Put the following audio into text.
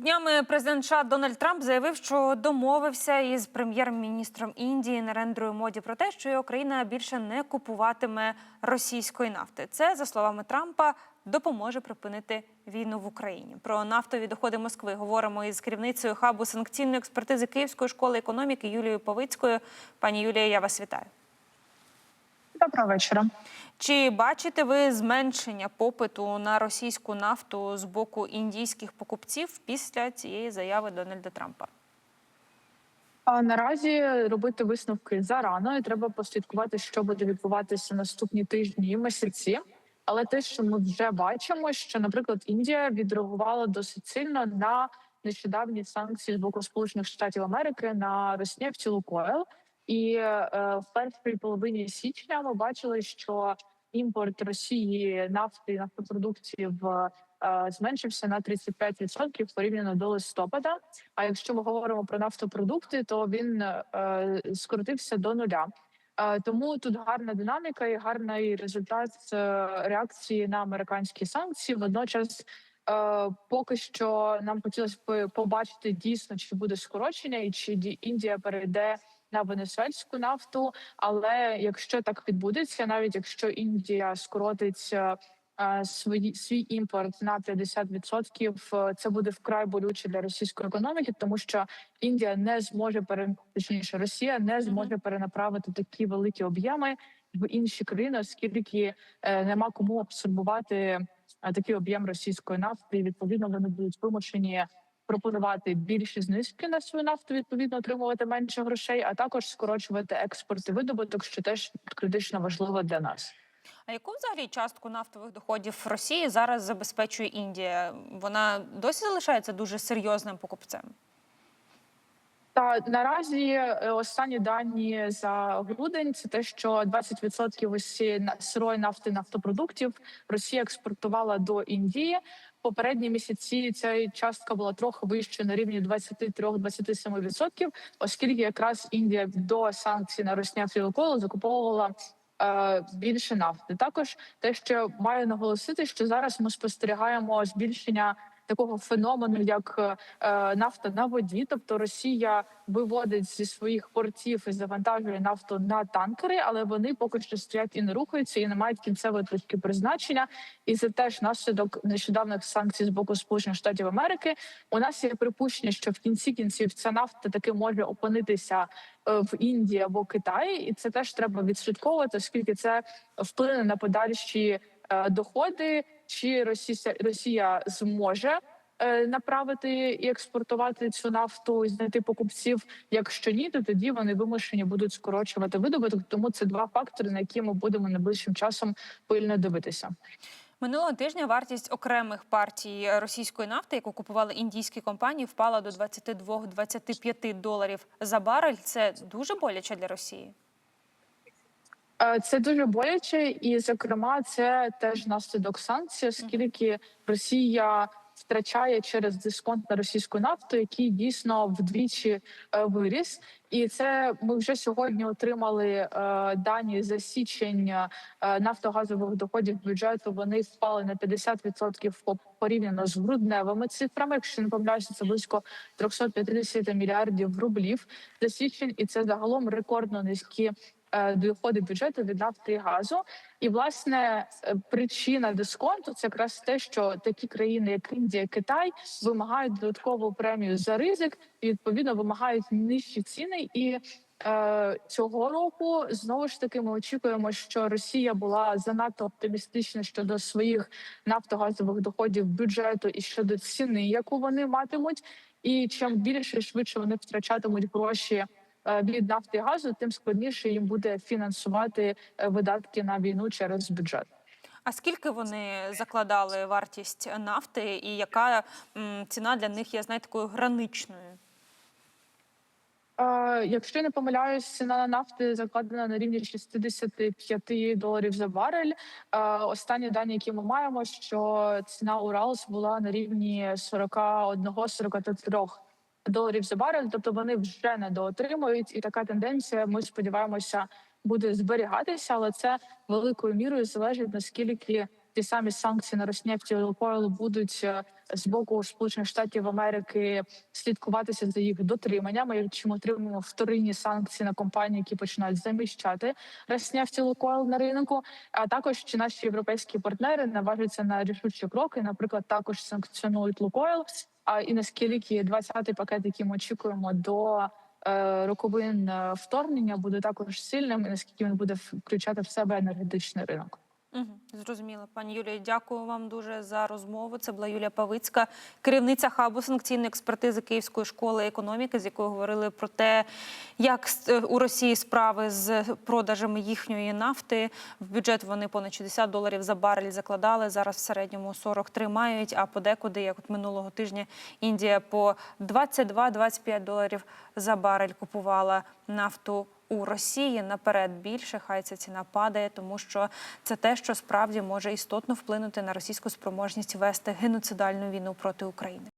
Днями президент США Дональд Трамп заявив, що домовився із прем'єр-міністром Індії Нарендрою Моді про те, що його країна більше не купуватиме російської нафти. Це за словами Трампа допоможе припинити війну в Україні. Про нафтові доходи Москви говоримо із керівницею хабу санкційної експертизи Київської школи економіки Юлією Повицькою. Пані Юлія, я вас вітаю. Доброго вечора. Чи бачите ви зменшення попиту на російську нафту з боку індійських покупців після цієї заяви Дональда Трампа? А наразі робити висновки зарано, і треба послідкувати, що буде відбуватися наступні тижні і місяці. Але те, що ми вже бачимо, що, наприклад, Індія відреагувала досить сильно на нещодавні санкції з боку Сполучених Штатів Америки на Роснефть і Лукойл. І е, в першій половині січня ми бачили, що імпорт Росії нафти нафтопродуктів е, зменшився на 35% порівняно до листопада. А якщо ми говоримо про нафтопродукти, то він е, скоротився до нуля. Тому тут гарна динаміка і гарний результат реакції на американські санкції. Водночас, поки що нам хотілося побачити дійсно, чи буде скорочення, і чи Ді- Індія перейде на венесуельську нафту. Але якщо так відбудеться, навіть якщо Індія скоротить е, е, свої свій імпорт на 50%, е, це буде вкрай болюче для російської економіки, тому що Індія не зможе пере... точніше, Росія не зможе перенаправити такі великі об'єми в інші країни, оскільки е, нема кому абсорбувати такий об'єм російської нафти. І відповідно вони будуть вимушені пропонувати більші знижки на свою нафту, відповідно отримувати менше грошей, а також скорочувати експорт і видобуток, що теж критично важливо для нас. А яку взагалі частку нафтових доходів Росії зараз забезпечує Індія? Вона досі залишається дуже серйозним покупцем. Та наразі е, останні дані за грудень це те, що 20% усі сирої нафти нафтопродуктів Росія експортувала до Індії. Попередні місяці ця частка була трохи вища на рівні 23-27%, оскільки якраз Індія до санкцій на Роснефть і Лукойл закуповувала е, більше нафти. Також те, що маю наголосити, що зараз ми спостерігаємо збільшення такого феномену, як е, нафта на воді, тобто Росія виводить зі своїх портів і завантажує нафту на танкери, але вони поки що стоять і не рухаються, і не мають кінцевої точки призначення. І це теж наслідок нещодавних санкцій з боку Сполучених Штатів Америки. У нас є припущення, що в кінці кінців ця нафта таки може опинитися е, в Індії або Китаї, і це теж треба відслідковувати, оскільки це вплине на подальші е, доходи, чи Росія, Росія зможе е, направити і експортувати цю нафту і знайти покупців. Якщо ні, то тоді вони вимушені будуть скорочувати видобуток. Тому це два фактори, на які ми будемо найближчим часом пильно дивитися. Минулого тижня вартість окремих партій російської нафти, яку купували індійські компанії, впала до 22-25 доларів за барель. Це дуже боляче для Росії. Е, Це дуже боляче, і зокрема, це теж наслідок санкцій, оскільки Росія втрачає через дисконт на російську нафту, який дійсно вдвічі е, виріс. І це ми вже сьогодні отримали е, дані за січень е, нафтогазових доходів бюджету. Вони впали на 50% по- порівняно з грудневими цифрами. Якщо не помиляюся, це близько 350 мільярдів рублів за січень, і це загалом рекордно низькі доходи бюджету від нафти і газу. І власне е, причина дисконту це якраз те, що такі країни, як Індія, Китай, вимагають додаткову премію за ризик і відповідно вимагають нижчі ціни. І е, цього року знову ж таки ми очікуємо, що Росія була занадто оптимістична щодо своїх нафтогазових доходів бюджету і щодо ціни, яку вони матимуть. І чим більше швидше вони втрачатимуть гроші е, від нафти і газу, тим складніше їм буде фінансувати е, видатки на війну через бюджет. А скільки вони закладали вартість нафти, і яка ціна для них є знаєте, такою граничною? Е, Якщо не помиляюсь, ціна на нафти закладена на рівні 65 доларів за барель. Е, Останні дані, які ми маємо, що ціна Уралс була на рівні 41-43 доларів за барель. Тобто вони вже недоотримують, і така тенденція. Ми сподіваємося буде зберігатися, але це великою мірою залежить наскільки ті самі санкції на Роснефть і Лукойл будуть е, з боку Сполучених Штатів Америки слідкуватися за їх дотриманням. Чи ми отримаємо вторинні санкції на компанії, які починають заміщати Роснефть і Лукойл на ринку? А також чи наші європейські партнери наважаться на рішучі кроки, наприклад, також санкціонують Лукойл. А і наскільки 20-й пакет, який ми очікуємо до е, роковин е, вторгнення, буде також сильним, і наскільки він буде включати в себе енергетичний ринок. Угу, зрозуміло, пані Юлія. Дякую вам дуже за розмову. Це була Юлія Павицька, керівниця хабу санкційної експертизи Київської школи економіки, з якою говорили про те, як е, у Росії справи з продажами їхньої нафти. В бюджет вони понад 60 доларів за барель закладали. Зараз в середньому 43 мають. А подекуди, як от минулого тижня, Індія по 22-25 доларів за барель купувала нафту у Росії наперед більше. Хай ця ціна падає, тому що це те, що справді може істотно вплинути на російську спроможність вести геноцидальну війну проти України.